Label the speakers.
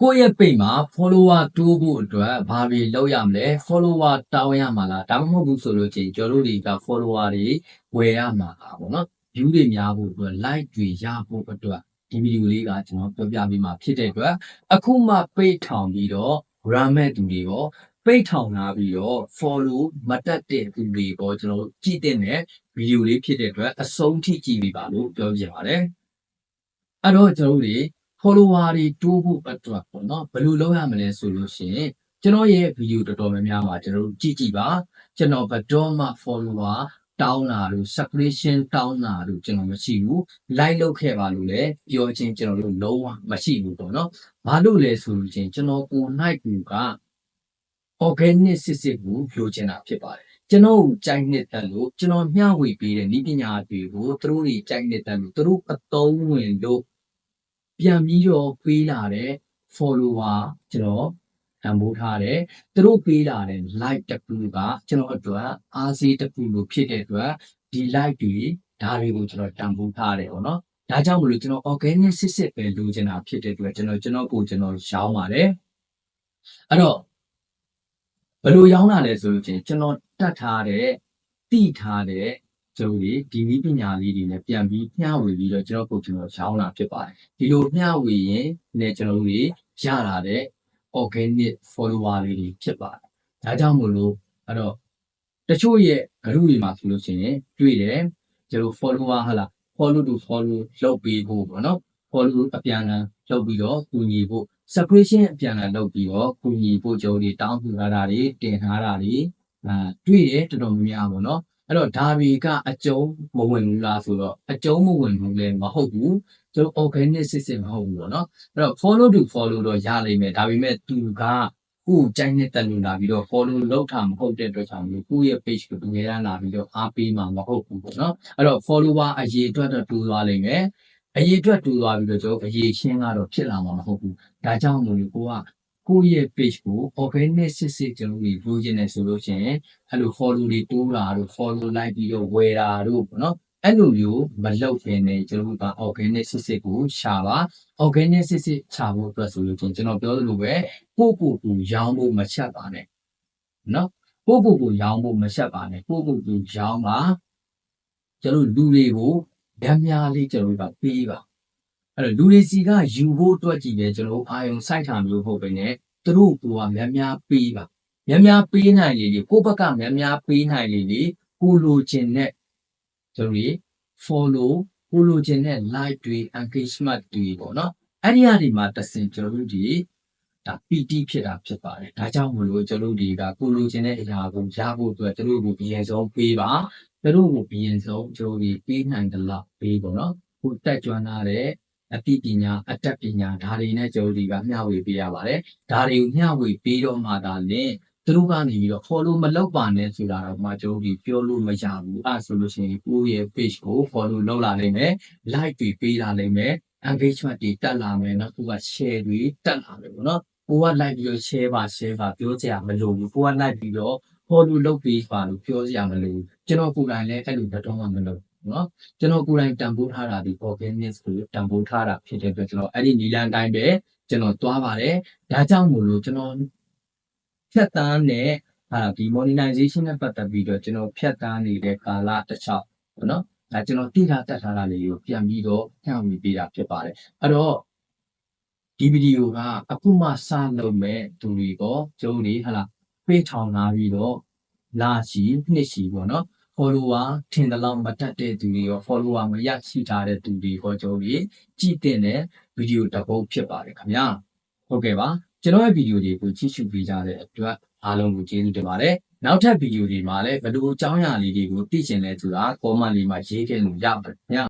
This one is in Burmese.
Speaker 1: ကိုယ့်ရဲ့ page မှာ follower တိုးဖို့အတွက်ဘာတွေလုပ်ရမလဲ follower တောင်းရမှာလားဒါမှမဟုတ်ဘူးဆိုလို့ချင်းကျွန်တော်တို့တွေက follower တွေဝယ်ရမှာလားပေါ့နော် view တွေများဖို့အတွက် like တွေရဖို့အတွက်ဒီဗီဒီယိုလေးကကျွန်တော်ပြောပြပေးမှာဖြစ်တဲ့အတွက်အခုမှ page ထောင်ပြီးတော့ run မဲ့သူတွေရော page ထောင်လာပြီးတော့ follow မတက်တဲ့သူတွေရောကျွန်တော်တို့ကြည့်တဲ့ဗီဒီယိုလေးဖြစ်တဲ့အတွက်အဆုံးထိကြည့်ပေးပါလို့ပြောပြပါတယ်အဲ့တော့ကျွန်တော်တို့တွေ follower တွေတိုးဖို့အတွက်ပေါ့နော်ဘယ်လိုလုပ်ရမလဲဆိုလို့ရှိရင်ကျွန်တော်ရဲ့ဗီဒီယိုတော်တော်များများမှာကျွန်တော်တို့ကြည့်ကြည့်ပါကျွန်တော်ဘယ်တော့မှ follower တောင်းလာလို့ subscription တောင်းလာလို့ကျွန်တော်မရှိဘူး like လုပ်ခဲ့ပါလို့လည်းပြောချင်းကျွန်တော်တို့လုံးဝမရှိဘူးပေါ့နော်ဘာလို့လဲဆိုလို့ချင်းကျွန်တော်ကို night ကူက organic စစ်စစ်ကိုလိုချင်တာဖြစ်ပါတယ်ကျွန်တော်ကိုကြိုက်နေတဲ့လို့ကျွန်တော်မျှဝေပေးတဲ့ဤပညာတွေကိုသူတို့တွေကြိုက်နေတဲ့လို့သူတို့အသုံးဝင်လို့ ပြန်ပြီးတော့ပေးလာတဲ့ follower ကျွန်တော်တန်ဖိုးထားတယ်သူတို့ပေးလာတဲ့ like တစ်ခုကကျွန်တော်အတွက်အားစီးတစ်ခုလို့ဖြစ်တဲ့အတွက်ဒီ like တွေဒါတွေကိုကျွန်တော်တန်ဖိုးထားတယ်ပေါ့နော်ဒါကြောင့်မလို့ကျွန်တော် organic စစ်စစ်ပဲလိုချင်တာဖြစ်တဲ့အတွက်ကျွန်တော်ကျွန်တော်ကိုကျွန်တော်ရောင်းပါတယ်အဲ့တော့ဘယ်လိုရောင်းတာလဲဆိုလို့ချင်းကျွန်တော်တတ်ထားတဲ့တိထားတဲ့ ကျွန်တော်ဒီဒီနည်းပညာလေးတွေနဲ့ပြန်ပြီးမျှဝေပြီးတော့ကျွန်တော်ကိုကျွန်တော်ရောင်းတာဖြစ်ပါတယ်ဒီလိုမျှဝေရင်လည်းကျွန်တော်တို့တွေရလာတဲ့ organic follower လေးတွေဖြစ်ပါတယ်ဒါကြောင့်မို့လို့အဲ့တော့တချို့ရဲ့ group တွေမှာဆိုလို့ရှိရင်တွေ့တယ်ကျွန်တော် follower ဟာလား follow to follow လုပ်ပေးဖို့ပေါ့နော် follow အပြန်အလှန်လုပ်ပြီးတော့ကူညီဖို့ subscription အပြန်အလှန်လုပ်ပြီးတော့ကူညီဖို့ကြုံတွေတောင်းပန်ထားတာတွေတင်ထားတာတွေအာတွေ့ရတော်တော်များများပေါ့နော် အဲ့တော့ဒါတွေကအကျုံးမဝင်ဘူးလားဆိုတော့အကျုံးမဝင်ဘူးလည်းမဟုတ်ဘူးကျွန်တော် organic စစ်စစ်မဟုတ်ဘူးပေါ့နော်အဲ့တော့ follow to follow တော့ရလိမ့်မယ်ဒါပေမဲ့သူကကိုယ်ကြိုက်တဲ့တက်လို့လာပြီးတော့ follow လုပ်တာမဟုတ်တဲ့အတွက်ကြောင့်ကိုယ့်ရဲ့ page ကိုတကယ်တမ်းလာပြီးတော့အားပေးမှာမဟုတ်ဘူးပေါ့နော်အဲ့တော့ follower အရေးအတွက်တော့တူသွားလိမ့်မယ်အရေးအတွက်တူသွားပြီးတော့ကျွန်တော်အရေးရှင်းကတော့ဖြစ်လာမှာမဟုတ်ဘူးဒါကြောင့်မို့လို့ကိုက ကိုယ့်ရဲ့ page ကို organic စစ်စစ်ကျွန်တော်တို့လိုချင်တယ်ဆိုလို့ရှိရင်အဲ့လို follow တွေတိုးတာတို့ follow like ပြီးတော့ဝယ်တာတို့ပေါ့နော်အဲ့လိုမျိုးမလုပ်ခင်နေကျွန်တော်တို့က organic စစ်စစ်ကိုရှာပါ organic စစ်စစ်ရှာဖို့အတွက်ဆိုလို့ချင်းကျွန်တော်ပြောသလိုပဲကိုယ့်ကိုယ်ကိုရောင်းဖို့မချက်ပါနဲ့နော်ကိုယ့်ကိုယ်ကိုရောင်းဖို့မချက်ပါနဲ့ကိုယ့်ကိုယ်ကိုရောင်းပါကျွန်တော်လူတွေကိုများများလေးကျွန်တော်တို့ကပေးပါ အဲ့တော့လူတွေစီကယူဖို့အတွက်ကြည့်တယ်ကျွန်တော်တို့အာယုံစိုက်တာမျိုးဟုတ်ပဲねသူတို့ကများများပေးပါများများပေးနိုင်လေလေကိုယ့်ဘက်ကများများပေးနိုင်လေလေကိုလိုချင်တဲ့ကျွန်တော်တို့ follow ကိုလိုချင်တဲ့ like တွေ engagement တွေပေါ့နော်အဲ့ဒီအရာတွေမှာတစ်စင်ကျွန်တော်တို့ဒီဒါ PT ဖြစ်တာဖြစ်ပါတယ်ဒါကြောင့်မလို့ကျွန်တော်တို့တွေကကိုလိုချင်တဲ့အရာကိုရဖို့အတွက်ကျွန်တော်တို့ကိုအရင်ဆုံးပေးပါကျွန်တော်တို့ကိုအရင်ဆုံးကျွန်တော်တို့ပေးနိုင်တယ်လားပေးပေါ့နော်ကိုတက်ကြွလာတဲ့ အသိပညာအတတ်ပညာဒါတွေနဲ့ကျွန်တော်တို့ကမျှဝေပေးရပါတယ်ဒါတွေကိုမျှဝေပေးတော့မှသာလေသူတို့ကနေပြီးတော့ follow မလုပ်ပါနဲ့ဆိုတာတော့မှကျွန်တော်တို့ပြောလို့မရဘူးအဲဆိုလို့ရှိရင်ကိုယ့်ရဲ့ page ကို follow လုပ်လာနိုင်မယ် like တွေပေးလာနိုင်မယ် engagement တွေတက်လာမယ်နောက်တစ်ခုက share တွေတက်လာမယ်ပေါ့နော်ကိုက like ပြီးတော့ share ပါ share ပါပြောကြရမလို့ဘူးကိုက like ပြီးတော့ follow လုပ်ပေးပါလို့ပြောကြရမလို့ကျွန်တော်ကိုယ်တိုင်လည်းအဲ့လိုတော့မှမလုပ်ဘူး နော်ကျွန်တော်ကိုယ်တိုင်တန်ဖိုးထားတာဒီ organic ကိုတန်ဖိုးထားတာဖြစ်တဲ့အတွက်ကျွန်တော်အဲ့ဒီနီလန်တိုင်းပဲကျွန်တော်သွားပါတယ်ဒါကြောင့်မို့လို့ကျွန်တော်ဖြတ်တန်းတဲ့ဟာဒီ monetization နဲ့ပတ်သက်ပြီးတော့ကျွန်တော်ဖြတ်တန်းနေတဲ့ကာလတစ်လျှောက်ပေါ့နော်ဒါကျွန်တော်တိထားတက်ထားတာလေးကိုပြန်ပြီးတော့ညှောင်းပြီးပေးတာဖြစ်ပါတယ်အဲ့တော့ဒီဗီဒီယိုကအခုမှစလုပ်မဲ့သူတွေပေါ့ကျုံးနေဟလာဖေးထောင်လာပြီးတော့လာချီနှစ်ချီပေါ့နော် follower ထင်တယ်လို့မတက်တဲ့သူတွေရော follower မရရှိထားတဲ့သူတွေရောကျွန်တော်တို့ကြည့်တဲ့ဗီဒီယိုတစ်ပုဒ်ဖြစ်ပါတယ်ခင်ဗျာဟုတ်ကဲ့ပါကျွန်တော်ရဲ့ဗီဒီယိုတွေကိုကြည့်ရှုပေးကြတဲ့အတွက်အားလုံးကိုကျေးဇူးတင်ပါတယ်နောက်ထပ်ဗီဒီယိုတွေမှာလည်းဘယ်လိုအကြောင်းအရာလေးတွေကိုသိချင်လဲဆိုတာ comment လေးမှာရေးခဲ့လို့ရပါတယ်ခင်ဗျာ